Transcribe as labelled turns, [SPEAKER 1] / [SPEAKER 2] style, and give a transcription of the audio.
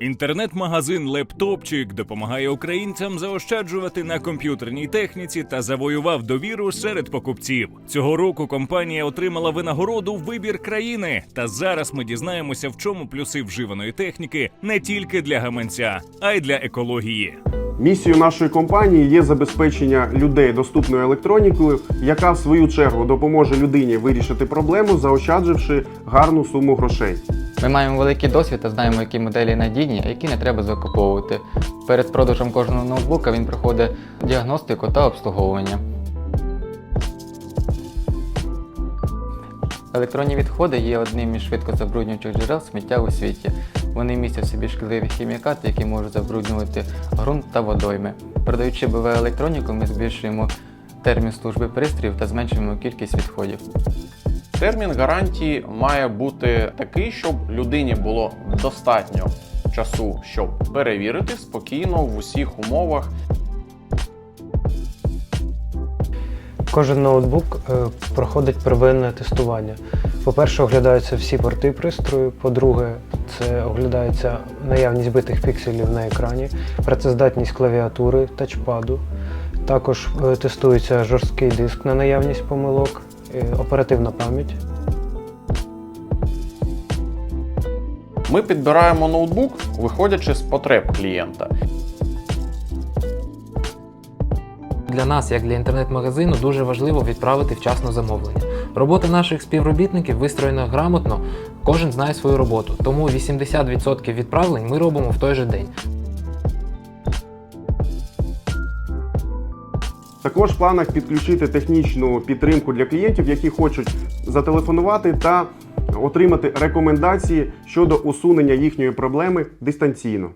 [SPEAKER 1] Інтернет-магазин Лептопчик допомагає українцям заощаджувати на комп'ютерній техніці та завоював довіру серед покупців. Цього року компанія отримала винагороду Вибір країни. Та зараз ми дізнаємося, в чому плюси вживаної техніки не тільки для гаманця, а й для екології.
[SPEAKER 2] Місією нашої компанії є забезпечення людей доступною електронікою, яка в свою чергу допоможе людині вирішити проблему, заощадживши гарну суму грошей.
[SPEAKER 3] Ми маємо великий досвід та знаємо, які моделі надійні, а які не треба закуповувати. Перед продажем кожного ноутбука він проходить діагностику та обслуговування. Електронні відходи є одним із швидко забруднюючих джерел сміття у світі. Вони містять собі шкідливі хімікати, які можуть забруднювати ґрунт та водойми. Продаючи БВ електроніку, ми збільшуємо термін служби пристроїв та зменшуємо кількість відходів.
[SPEAKER 4] Термін гарантії має бути такий, щоб людині було достатньо часу, щоб перевірити спокійно в усіх умовах.
[SPEAKER 5] Кожен ноутбук е, проходить первинне тестування. По-перше, оглядаються всі порти пристрою. По-друге, це оглядається наявність битих пікселів на екрані, працездатність клавіатури, тачпаду. Також е, тестується жорсткий диск на наявність помилок, е, оперативна пам'ять.
[SPEAKER 4] Ми підбираємо ноутбук, виходячи з потреб клієнта.
[SPEAKER 6] Для нас, як для інтернет-магазину, дуже важливо відправити вчасно замовлення. Робота наших співробітників вистроєна грамотно, кожен знає свою роботу, тому 80% відправлень ми робимо в той же день.
[SPEAKER 2] Також в планах підключити технічну підтримку для клієнтів, які хочуть зателефонувати та отримати рекомендації щодо усунення їхньої проблеми дистанційно.